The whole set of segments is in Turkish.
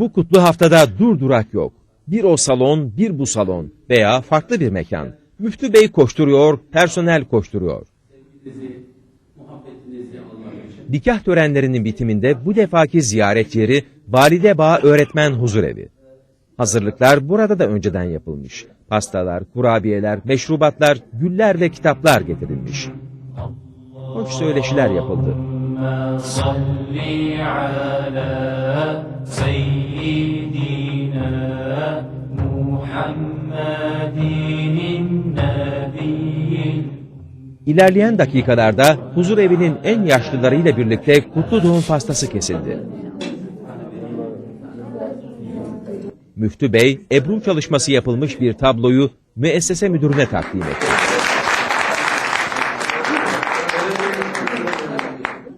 Bu kutlu haftada dur durak yok. Bir o salon, bir bu salon veya farklı bir mekan. Müftü Bey koşturuyor, personel koşturuyor. Nikah törenlerinin bitiminde bu defaki ziyaret yeri Valide Bağ Öğretmen Huzurevi. Hazırlıklar burada da önceden yapılmış. Pastalar, kurabiyeler, meşrubatlar, güller ve kitaplar getirilmiş. Hoş söyleşiler yapıldı. صل على سيدنا محمد النبي İlerleyen dakikalarda huzur evinin en yaşlılarıyla birlikte kutlu doğum pastası kesildi. Müftü Bey, Ebru çalışması yapılmış bir tabloyu müessese müdürüne takdim etti.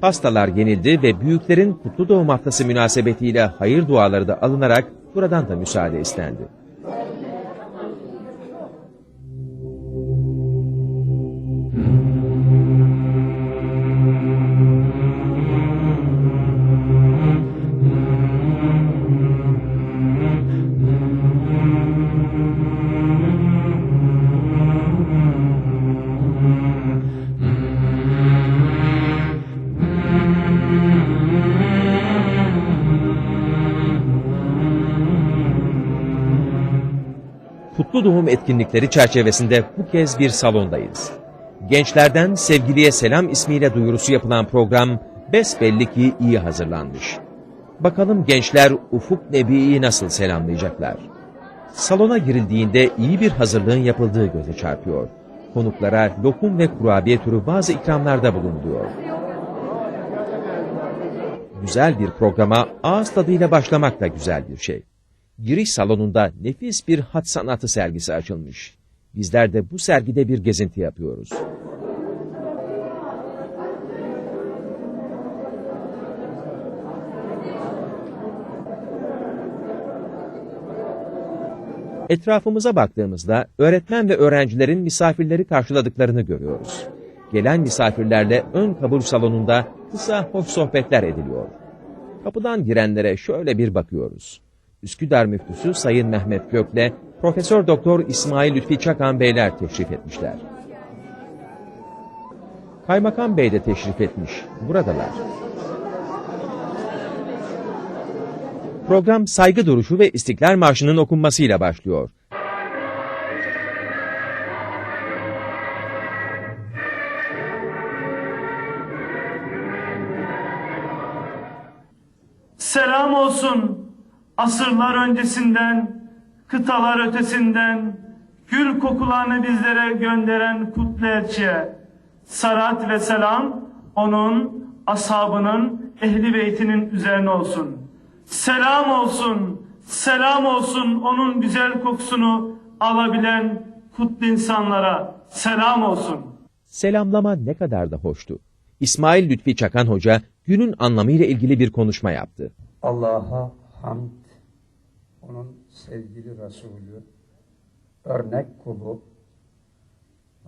Pastalar yenildi ve büyüklerin kutlu doğum haftası münasebetiyle hayır duaları da alınarak buradan da müsaade istendi. Kutlu Doğum etkinlikleri çerçevesinde bu kez bir salondayız. Gençlerden sevgiliye selam ismiyle duyurusu yapılan program besbelli ki iyi hazırlanmış. Bakalım gençler Ufuk Nebi'yi nasıl selamlayacaklar? Salona girildiğinde iyi bir hazırlığın yapıldığı göze çarpıyor. Konuklara lokum ve kurabiye türü bazı ikramlarda bulunuluyor. Güzel bir programa ağız tadıyla başlamak da güzel bir şey giriş salonunda nefis bir hat sanatı sergisi açılmış. Bizler de bu sergide bir gezinti yapıyoruz. Etrafımıza baktığımızda öğretmen ve öğrencilerin misafirleri karşıladıklarını görüyoruz. Gelen misafirlerle ön kabul salonunda kısa hoş sohbetler ediliyor. Kapıdan girenlere şöyle bir bakıyoruz. Üsküdar Müftüsü Sayın Mehmet Gök'le Profesör Doktor İsmail Lütfi Çakan Beyler teşrif etmişler. Kaymakam Bey de teşrif etmiş. Buradalar. Program saygı duruşu ve İstiklal Marşı'nın okunmasıyla başlıyor. Asırlar öncesinden, kıtalar ötesinden, gül kokularını bizlere gönderen kutlu elçiye. Salat ve selam onun, ashabının, ehli beytinin üzerine olsun. Selam olsun, selam olsun onun güzel kokusunu alabilen kutlu insanlara. Selam olsun. Selamlama ne kadar da hoştu. İsmail Lütfi Çakan Hoca günün anlamıyla ilgili bir konuşma yaptı. Allah'a hamd, onun sevgili Resulü, örnek kulu,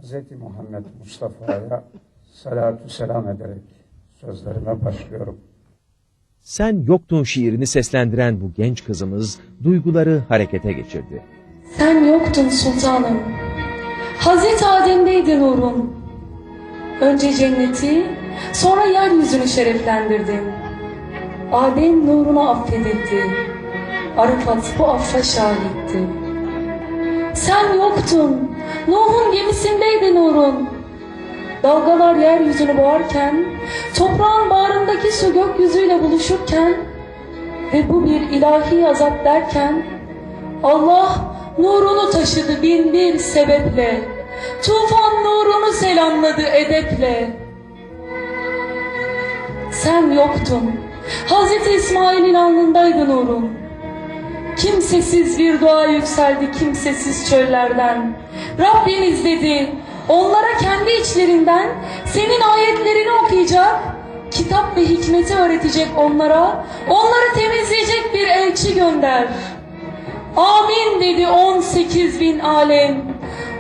Hz. Muhammed Mustafa'ya salatu selam ederek sözlerime başlıyorum. Sen yoktun şiirini seslendiren bu genç kızımız duyguları harekete geçirdi. Sen yoktun sultanım. Hazreti Adem'deydi nurun. Önce cenneti, sonra yeryüzünü şereflendirdin. Adem nurunu affedetti. Arafat bu affa şahitti. Sen yoktun. Nuh'un gemisindeydi nurun. Dalgalar yeryüzünü boğarken, toprağın bağrındaki su gökyüzüyle buluşurken ve bu bir ilahi azap derken, Allah nurunu taşıdı bin bir sebeple. Tufan nurunu selamladı edeple. Sen yoktun. Hazreti İsmail'in alnındaydı nurun. Kimsesiz bir dua yükseldi kimsesiz çöllerden. Rabbimiz dedi, onlara kendi içlerinden senin ayetlerini okuyacak, kitap ve hikmeti öğretecek onlara, onları temizleyecek bir elçi gönder. Amin dedi 18 bin alem.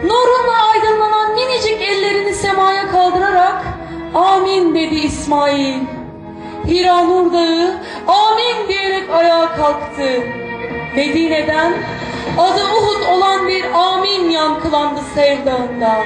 Nurunla aydınlanan minicik ellerini semaya kaldırarak Amin dedi İsmail. Hira Nur Dağı amin diyerek ayağa kalktı. Medine'den adı Uhud olan bir amin yankılandı sevdağında.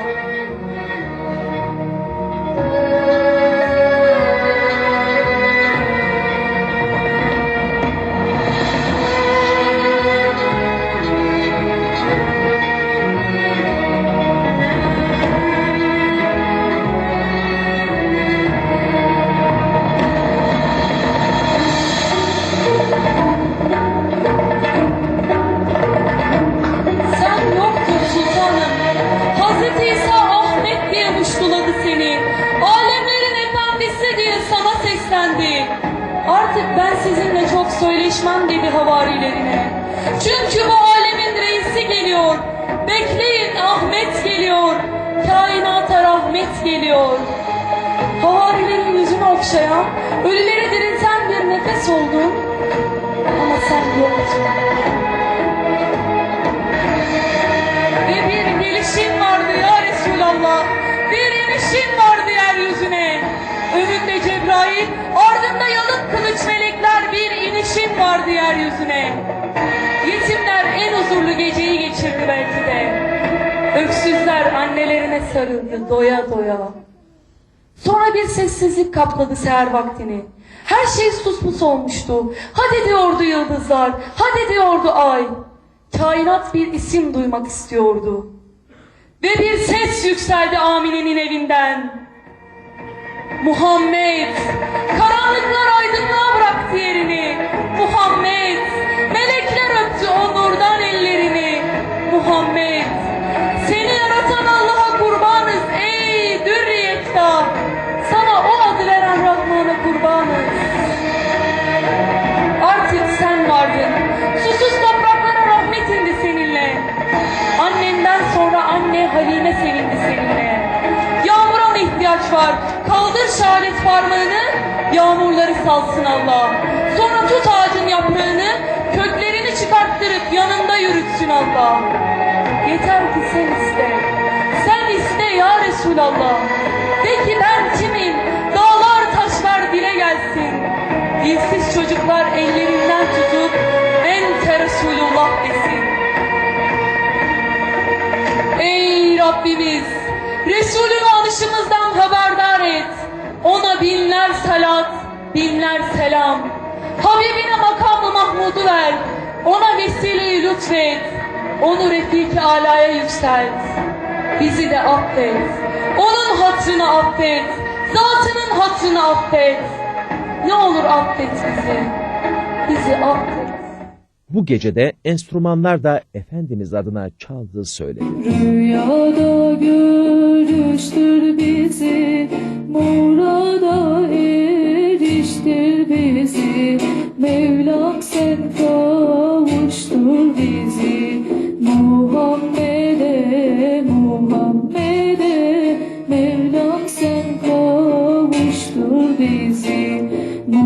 Söyleşmem dedi havarilerine. Çünkü bu alemin reisi geliyor. Bekleyin Ahmet geliyor. Kainata rahmet geliyor. Havarilerin yüzünü okşayan, ölüleri dirilten bir nefes oldun. Ama sen yoktun. Ve bir gelişin vardı ya Resulallah. Bir inişin vardı yeryüzüne. Önünde Cebrail, ardında yalıp kılıç melekler bir inişin vardı yeryüzüne. Yetimler en huzurlu geceyi geçirdi belki de. Öksüzler annelerine sarıldı doya doya. Sonra bir sessizlik kapladı seher vaktini. Her şey suspus olmuştu. Hadi diyordu yıldızlar, hadi diyordu ay. Kainat bir isim duymak istiyordu. Ve bir ses yükseldi Amine'nin evinden. Muhammed, karanlıklar aydınlığa bıraktı yerini. Muhammed, melekler öptü o nurdan ellerini. Muhammed, seni yaratan Allah'a kurbanız ey dür yekta. Sana o adı veren Rahman'a kurbanız. Artık sen vardın. Susuz topraklara rahmet indi seninle. Annenden sonra anne Halime sevindi seninle. Yağmura ihtiyaç var? Kaldır şehadet parmağını, yağmurları salsın Allah. Sonra tut ağacın yaprağını, köklerini çıkarttırıp yanında yürütsün Allah. Yeter ki sen iste. Sen iste ya Resulallah. De ki ben kimim? Dağlar taşlar dile gelsin. Dilsiz çocuklar ellerinden tutup salat, binler selam. Habibine makamı Mahmud'u ver. Ona vesileyi lütfet. Onu Refik-i Ala'ya yükselt. Bizi de affet. Onun hatrını affet. Zatının hatrını affet. Ne olur affet bizi. Bizi affet. Bu gecede enstrümanlar da Efendimiz adına çaldı söyledi. Rüyada görüştür bizi, murada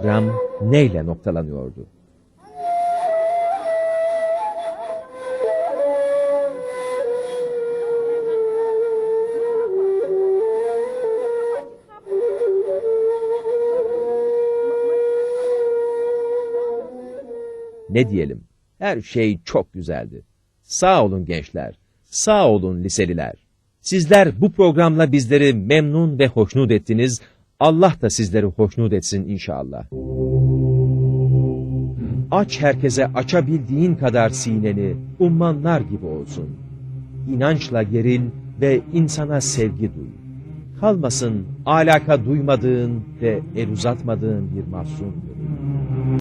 Program neyle noktalanıyordu? Ne diyelim? Her şey çok güzeldi. Sağ olun gençler. Sağ olun liseliler. Sizler bu programla bizleri memnun ve hoşnut ettiniz. Allah da sizleri hoşnut etsin inşallah. Aç herkese açabildiğin kadar sineni, ummanlar gibi olsun. İnançla geril ve insana sevgi duy. kalmasın alaka duymadığın ve el uzatmadığın bir mahzun.